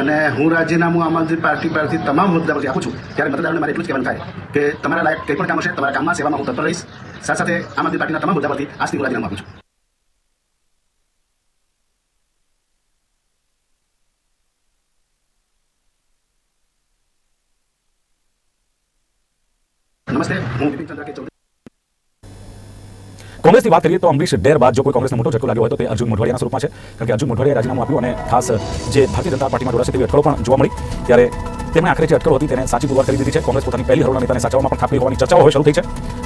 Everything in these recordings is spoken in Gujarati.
અને હું રાજીનામું આમ આદમી પાર્ટી પરથી તમામ હોદ્દા પરથી આપું છું, ત્યારે મતદારોને મારે એટલું જ કહેવાનું થાય કે તમારા લાયક કંઈ પણ કામ હશે, તમારા કામમાં, સેવામાં હું તત્પર રહીશ. સાથે સાથે આમ આદમી પાર્ટીના તમામ હોદ્દા પરથી આજથી હું રાજીનામું આપું છું. નમસ્તે, હું બિપિન ચંદ્ર કે કોંગ્રેસની વાત કરીએ તો અમરીશ ડેર બાદ જો કોઈ કોંગ્રેસને મોટો ઝટકો લાગ્યો હોય તો તે અર્જુન મોઢવાડિયાના સ્વરૂપમાં છે. કારણ કે અર્જુન મોઢવાડિયાએ રાજીનામું આપ્યું અને ખાસ જે ભારતીય જનતા પાર્ટીમાં જોડાશે તેવી અટકળો પણ જોવા મળી. ત્યારે તેમણે આખરે જે અટકળો હતી તેને સાચી પુરવાર કરી દીધી છે. કોંગ્રેસ પોતાની પહેલી હરોળના નેતાને સાચવવામાં પણ થાપી હોવાની ચર્ચાઓ હવે શરૂ થઈ છે.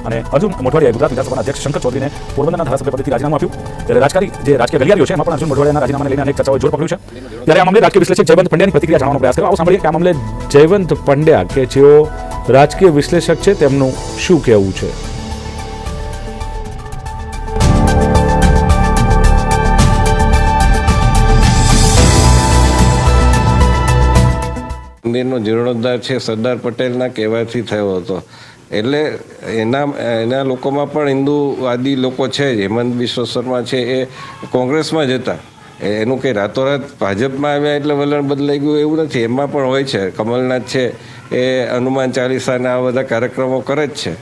અને અર્જુન મોઢવાડિયાએ ગુજરાત વિધાનસભાના અધ્યક્ષ શંકર ચૌધરીને પોરબંદરના ધારાસભ્ય પદેથી રાજીનામું આપ્યું. ત્યારે રાજકારી જે રાજકીય ગલિયારીઓ છે, એમાં પણ અર્જુન મોઢવાડિયાના રાજીનામાને લઈને અનેક ચર્ચાઓ જોર પકડ્યું છે. ત્યારે આ મામલે રાજકીય વિશ્લેષક જયવંત પંડ્યાની પ્રતિક્રિયા જાણવાનો પ્રયાસ કર્યો આવો સાંભળીએ. કે આ મામલે જયવંત પંડ્યા કે જેઓ રાજકીય વિશ્લેષક છે, તેમનું શું કહેવું છે? મંદિરનો જીર્ણોદ્ધાર છે, સરદાર પટેલના કહેવાથી થયો હતો. એટલે એના એના લોકોમાં પણ હિન્દુવાદી લોકો છે જ, હેમંત વિશ્વ શર્મા છે એ કોંગ્રેસમાં જ હતા. એનું કંઈ રાતોરાત ભાજપમાં આવ્યા એટલે વલણ બદલાઈ ગયું એવું નથી, એમાં પણ હોય છે, કમલનાથ છે એ હનુમાન ચાલીસાના આ બધા કાર્યક્રમો કરે જ છે.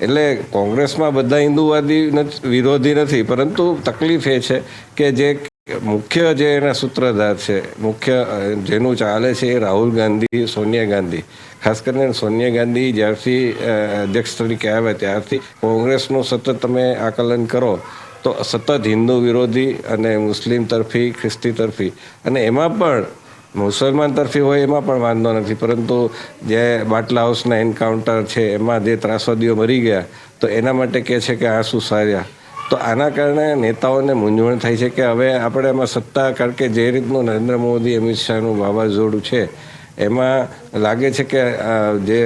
એટલે કોંગ્રેસમાં બધા હિન્દુવાદી વિરોધી નથી, પરંતુ તકલીફ એ છે કે જે મુખ્ય જે એના સૂત્રધાર છે, મુખ્ય જેનું ચાલે છે એ રાહુલ ગાંધી, સોનિયા ગાંધી. ખાસ કરીને સોનિયા ગાંધી જ્યારથી અધ્યક્ષ તરીકે આવ્યા ત્યારથી કોંગ્રેસનું સતત તમે આકલન કરો, તો સતત હિન્દુ વિરોધી અને મુસ્લિમ તરફી, ખ્રિસ્તી તરફી. અને એમાં પણ, મુસલમાન તરફી હોય એમાં પણ વાંધો નથી, પરંતુ જે બાટલા હાઉસના એન્કાઉન્ટર છે, એમાં જે ત્રાસવાદીઓ મરી ગયા, તો એના માટે કહે છે કે આ શું સાર્યા. તો આના કારણે નેતાઓને મૂંઝવણ થાય છે કે હવે આપણે એમાં સત્તા, કારણ કે જે રીતનું નરેન્દ્ર મોદી, અમિત શાહનું વાવાઝોડું છે, એમાં લાગે છે કે જે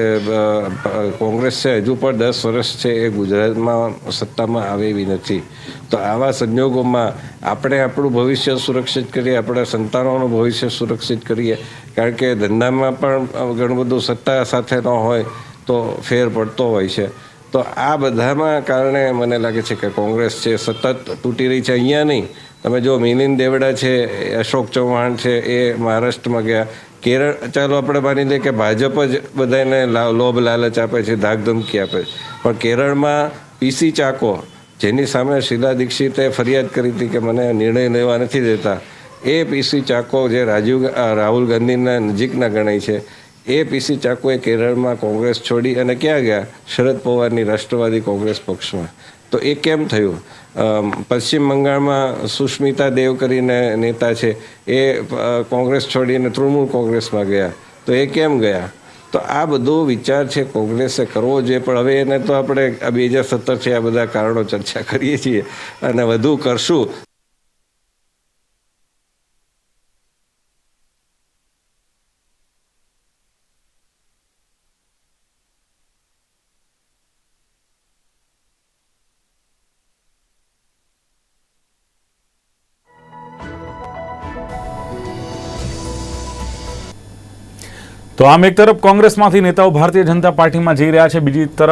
કોંગ્રેસ છે, હજુ પણ દસ વર્ષ છે એ ગુજરાતમાં સત્તામાં આવે એવી નથી. તો આવા સંજોગોમાં આપણે આપણું ભવિષ્ય સુરક્ષિત કરીએ, આપણા સંતાનોનું ભવિષ્ય સુરક્ષિત કરીએ, કારણ કે ધંધામાં પણ ઘણું બધું સત્તા સાથે ન હોય તો ફેર પડતો હોય છે. તો આ બધામાં કારણે મને લાગે છે કે કોંગ્રેસ છે, સતત તૂટી રહી છે, અહીંયા નહીં. તમે જો મિલિંદ દેવડા છે, અશોક ચૌહાણ છે, એ મહારાષ્ટ્રમાં ગયા. કેરળ, ચાલો આપણે માની લઈએ કે ભાજપ જ બધાને લોભ લાલચ આપે છે, ધાકધમકી આપે છે. પણ કેરળમાં પીસી ચાકો, જેની સામે શીલા દીક્ષિતે ફરિયાદ કરી હતી કે મને નિર્ણય લેવા નથી દેતા, એ પીસી ચાકો જે રાજીવ રાહુલ ગાંધીના નજીકના ગણાય છે. એ પીસી ચાકુએ કેરળમાં કોંગ્રેસ છોડી અને ક્યાં ગયા? શરદ પવારની રાષ્ટ્રવાદી કોંગ્રેસ પક્ષમાં. તો એ કેમ થયું? પશ્ચિમ બંગાળમાં સુષ્મિતા દેવ કરીને નેતા છે, એ કોંગ્રેસ છોડીને તૃણમૂલ કોંગ્રેસમાં ગયા. તો એ કેમ ગયા? તો આ બધો વિચાર છે કોંગ્રેસે કરવો જોઈએ, પણ હવે એને તો આપણે બે હજાર સત્તરથી આ બધા કારણો ચર્ચા કરીએ છીએ અને વધુ કરશું. તો આમ એક તરફ કોંગ્રેસમાંથી નેતાઓ ભારતીય જનતા પાર્ટીમાં જઈ રહ્યા છે બીજી તરફ